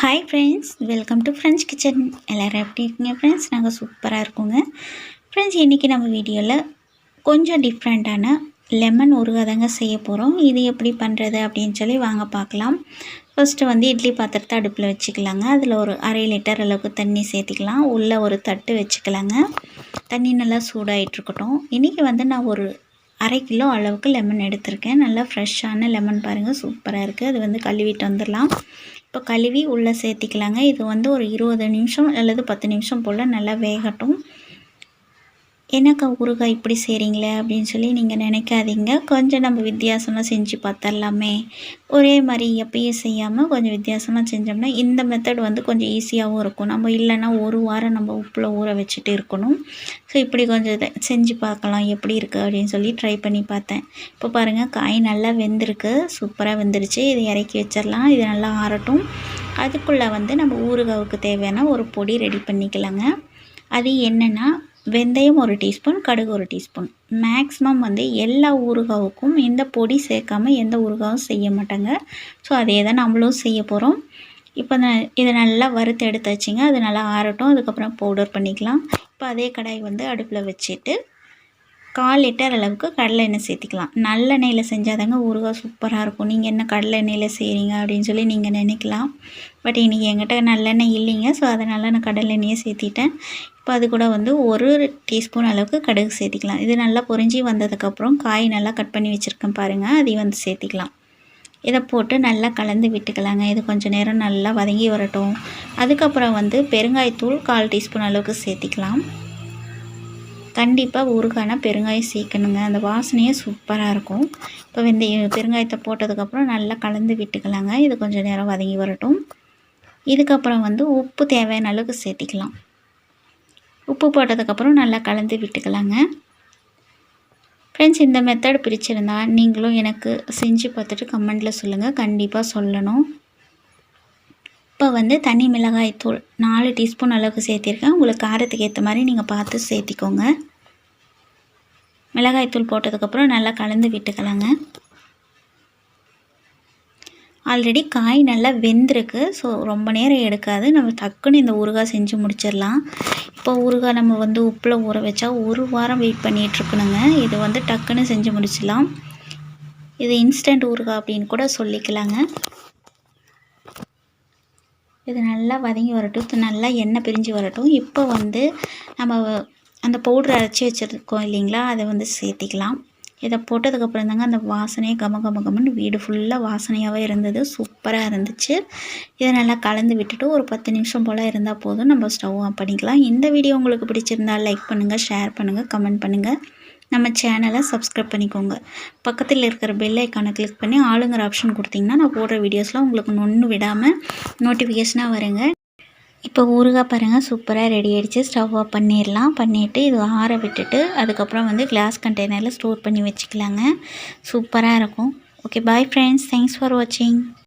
Hi friends welcome to French kitchen எல்லோரும் எப்படி இருக்கீங்க ஃப்ரெண்ட்ஸ் நாங்கள் சூப்பராக இருக்கோங்க. ஃப்ரெண்ட்ஸ் இன்றைக்கி நம்ம வீடியோவில் கொஞ்சம் டிஃப்ரெண்ட்டான லெமன் உருகாதாங்க செய்ய போகிறோம் இது எப்படி பண்ணுறது அப்படின்னு சொல்லி வாங்க பார்க்கலாம். ஃபஸ்ட்டு வந்து இட்லி பாத்திரத்தை அடுப்பில் வச்சுக்கலாங்க. அதில் ஒரு அரை லிட்டர் அளவுக்கு தண்ணி சேர்த்திக்கலாம். உள்ளே ஒரு தட்டு வச்சுக்கலாங்க. தண்ணி நல்லா சூடாகிட்ருக்கட்டும் இன்றைக்கி வந்து நான் ஒரு அரை கிலோ அளவுக்கு லெமன் எடுத்திருக்கேன். நல்லா ஃப்ரெஷ்ஷான லெமன் பாருங்கள் சூப்பராக இருக்குது அது வந்து கழுவிட்டு வந்துடலாம். இப்போ கழுவி உள்ளே சேர்த்திக்கலாங்க. இது வந்து ஒரு இருபது நிமிஷம் அல்லது பத்து நிமிஷம் போல் நல்லா வேகட்டும். என்னக்கா ஊறுகாய் இப்படி செய்கிறீங்களே அப்படின்னு சொல்லி நீங்கள் நினைக்காதீங்க. கொஞ்சம் நம்ம வித்தியாசமாக செஞ்சு பார்த்தரலாமே ஒரே மாதிரி எப்பயும் செய்யாமல் கொஞ்சம் வித்தியாசமாக செஞ்சோம்னா இந்த மெத்தட் வந்து கொஞ்சம் ஈஸியாகவும் இருக்கும். நம்ம இல்லைன்னா ஒரு வாரம் நம்ம உப்பில் ஊற வச்சுட்டு இருக்கணும். ஸோ இப்படி கொஞ்சம் செஞ்சு பார்க்கலாம் எப்படி இருக்குது அப்படின்னு சொல்லி ட்ரை பண்ணி பார்த்தேன் இப்போ பாருங்கள் காய் நல்லா வெந்திருக்கு. சூப்பராக வெந்துருச்சு. இதை இறக்கி வச்சிடலாம். இது நல்லா ஆறட்டும். அதுக்குள்ளே வந்து நம்ம ஊறுகாவுக்கு தேவையான ஒரு பொடி ரெடி பண்ணிக்கலாங்க. அது என்னென்னா வெந்தயம் ஒரு டீஸ்பூன் கடுகு ஒரு டீஸ்பூன். மேக்ஸிமம் வந்து எல்லா ஊறுகாவுக்கும் இந்த பொடி சேர்க்காம எந்த ஊறுகாவும் செய்ய மாட்டாங்க. ஸோ அதே தான் நம்மளும் செய்ய போகிறோம் இப்போ இதை நல்லா வறுத்து எடுத்து வச்சிங்க. அது நல்லா ஆறட்டும். அதுக்கப்புறம் பவுடர் பண்ணிக்கலாம். இப்போ அதே கடாய் வந்து அடுப்பில் வச்சுட்டு கால் லிட்டர் அளவுக்கு கடலை எண்ணெய் சேர்த்திக்கலாம். நல்லெண்ணெயில் செஞ்சாதாங்க ஊறுகாய் சூப்பராக இருக்கும். நீங்கள் என்ன கடலை எண்ணெயில் செய்கிறீங்க அப்படின்னு சொல்லி நீங்கள் நினைக்கலாம். பட் இன்றைக்கி என்கிட்ட நல்லெண்ணெய் இல்லைங்க. ஸோ அதனால் நான் கடலை எண்ணெயை சேர்த்திட்டேன். இப்போ அது கூட வந்து ஒரு டீஸ்பூன் அளவுக்கு கடுகு சேர்த்திக்கலாம். இது நல்லா பொறிஞ்சி வந்ததுக்கப்புறம் காய் நல்லா கட் பண்ணி வச்சுருக்கேன் பாருங்கள் அதையும் வந்து சேர்த்திக்கலாம். இதை போட்டு நல்லா கலந்து விட்டுக்கலாங்க. இது கொஞ்சம் நேரம் நல்லா வதங்கி வரட்டும். அதுக்கப்புறம் வந்து பெருங்காயத்தூள் கால் டீஸ்பூன் அளவுக்கு சேர்த்திக்கலாம். கண்டிப்பாக ஊறுகானா பெருங்காயம் சேர்க்கணுங்க. அந்த வாசனையே சூப்பராக இருக்கும். இப்போ வெந்தய பெருங்காயத்தை போட்டதுக்கப்புறம் நல்லா கலந்து விட்டுக்கலாங்க. இது கொஞ்சம் நேரம் வதங்கி வரட்டும். இதுக்கப்புறம் வந்து உப்பு தேவையான அளவுக்கு சேர்த்திக்கலாம். உப்பு போட்டதுக்கப்புறம் நல்லா கலந்து விட்டுக்கலாங்க. ஃப்ரெண்ட்ஸ் இந்த மெத்தட் பிரிச்சிருந்தா நீங்களும் எனக்கு செஞ்சு பார்த்துட்டு கமெண்டில் சொல்லுங்கள் கண்டிப்பாக சொல்லணும். இப்போ வந்து தனி மிளகாய் தூள் நாலு டீஸ்பூன் அளவுக்கு சேர்த்திருக்கேன். உங்களுக்கு காரத்துக்கு ஏற்ற மாதிரி நீங்கள் பார்த்து சேர்த்திக்கோங்க. மிளகாய் தூள் போட்டதுக்கப்புறம் நல்லா கலந்து விட்டுக்கலாங்க. ஆல்ரெடி காய் நல்லா வெந்திருக்கு. ஸோ ரொம்ப நேரம் எடுக்காது. நம்ம டக்குன்னு இந்த ஊறுகாய் செஞ்சு முடிச்சிடலாம். இப்போ ஊறுகாய் நம்ம வந்து உப்பில் ஊற வச்சா ஒரு வாரம் வெயிட் பண்ணிகிட்ருக்கணுங்க இது வந்து டக்குன்னு செஞ்சு முடிச்சிடலாம். இது இன்ஸ்டன்ட் ஊறுகாய் அப்படின்னு கூட சொல்லிக்கலாங்க. இது நல்லா வதங்கி வரட்டும். நல்லா எண்ணெய் பிரிஞ்சு வரட்டும். இப்போ வந்து நம்ம அந்த பவுட்ரு அரைச்சி வச்சுருக்கோம் இல்லைங்களா? அதை வந்து சேர்த்திக்கலாம். இதை போட்டதுக்கப்புறம் தாங்க அந்த வாசனையே கம கம கமன்னு வீடு ஃபுல்லாக வாசனையாகவே இருந்தது. சூப்பராக இருந்துச்சு. இதை நல்லா கலந்து விட்டுட்டு ஒரு பத்து நிமிஷம் போல் இருந்தால் போதும். நம்ம ஸ்டவ் ஆன் பண்ணிக்கலாம். இந்த வீடியோ உங்களுக்கு பிடிச்சிருந்தால் லைக் பண்ணுங்கள் ஷேர் பண்ணுங்கள் கமெண்ட் பண்ணுங்கள் நம்ம சேனலை சப்ஸ்கிரைப் பண்ணிக்கோங்க. பக்கத்தில் இருக்கிற பெல் ஐக்கானை கிளிக் பண்ணி ஆளுங்கிற ஆப்ஷன் கொடுத்திங்கன்னா நான் போடுற வீடியோஸ்லாம் உங்களுக்கு ஒன்று விடாமல் நோட்டிஃபிகேஷனாக வருங்க. இப்போ ஊறுகாய் பாருங்கள் சூப்பராக ரெடி ஆகிடுச்சு ஸ்டவ் ஆஃப் பண்ணிடலாம். பண்ணிவிட்டு இது ஆற விட்டுட்டு அதுக்கப்புறம் வந்து கிளாஸ் கண்டெய்னரில் ஸ்டோர் பண்ணி வச்சுக்கலாங்க. சூப்பராக இருக்கும். Okay bye friends thanks for வாட்சிங்